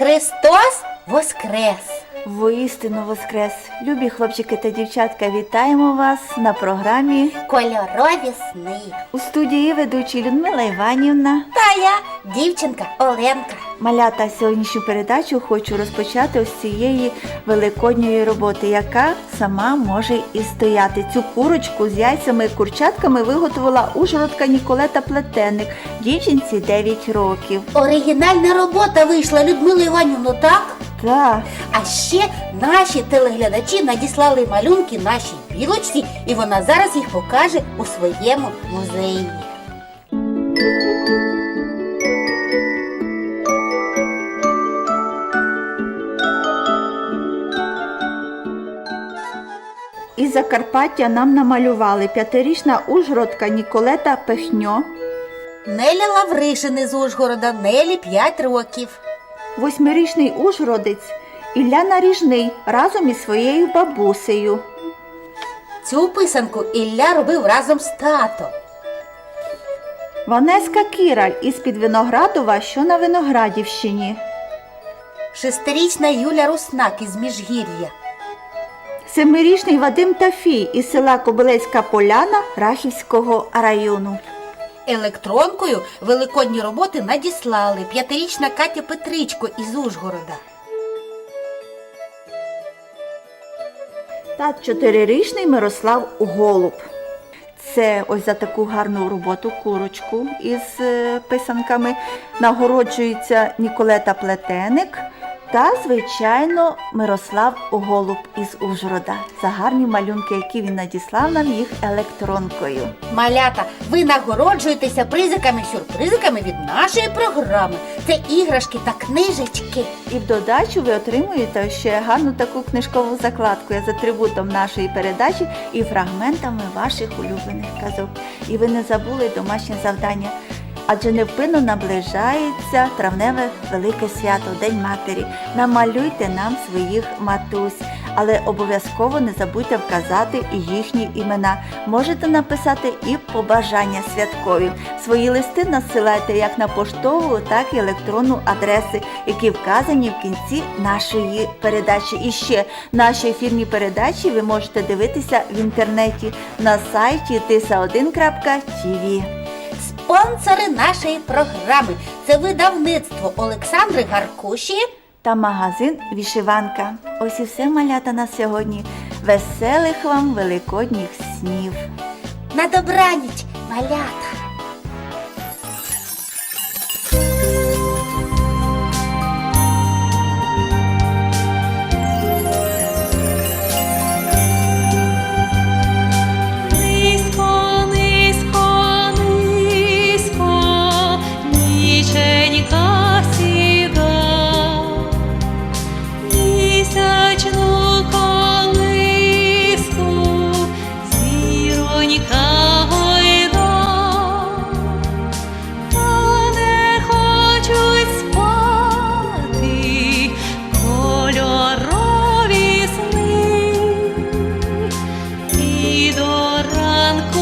Христос Воскрес! Воістину воскрес! Любі хлопчики та дівчатка, вітаємо вас на програмі Кольорові сни. у студії ведучі Людмила Іванівна. Та я, дівчинка Оленка. Малята сьогоднішню передачу хочу розпочати ось цієї великодньої роботи, яка сама може і стояти. Цю курочку з яйцями і курчатками виготовила ужгородка Ніколета Плетенник, дівчинці 9 років. Оригінальна робота вийшла Людмила Іванівну, так? Так, А ще наші телеглядачі надіслали малюнки нашій білочці, і вона зараз їх покаже у своєму музеї. із Закарпаття нам намалювали п'ятирічна ужгородка Ніколета Пехньо. Неля Лавришин з Ужгорода, Нелі 5 років. Восьмирічний ужгородець Ілля Наріжний разом із своєю бабусею. Цю писанку Ілля робив разом з татом. Ванеска Кіраль із під Виноградова, що на Виноградівщині. Шестирічна Юля Руснак із Міжгір'я. Семирічний Вадим Тафій із села Кобилецька Поляна Рахівського району. Електронкою великодні роботи надіслали п'ятирічна Катя Петричко із Ужгорода. та чотирирічний Мирослав Голуб. Це ось за таку гарну роботу курочку із е, писанками нагороджується Ніколета Плетеник та, звичайно, Мирослав Голуб із Ужгорода за гарні малюнки, які він надіслав нам їх електронкою. Малята, ви нагороджуєтеся призиками-сюрпризиками від нашої програми. Це іграшки та книжечки. І в додачу ви отримуєте ще гарну таку книжкову закладку з атрибутом нашої передачі і фрагментами ваших улюблених казок. І ви не забули домашнє завдання. Адже невпинно наближається травневе велике свято, День Матері. Намалюйте нам своїх матусь, але обов'язково не забудьте вказати їхні імена. Можете написати і побажання святкові. Свої листи надсилайте як на поштову, так і електронну адреси, які вказані в кінці нашої передачі. І ще наші ефірні передачі ви можете дивитися в інтернеті на сайті tisa1.tv. Спонсори нашої програми це видавництво Олександри Гаркуші. та магазин Вішиванка. Ось і все малята на сьогодні. Веселих вам великодніх снів! На добраніч, малята! До ранку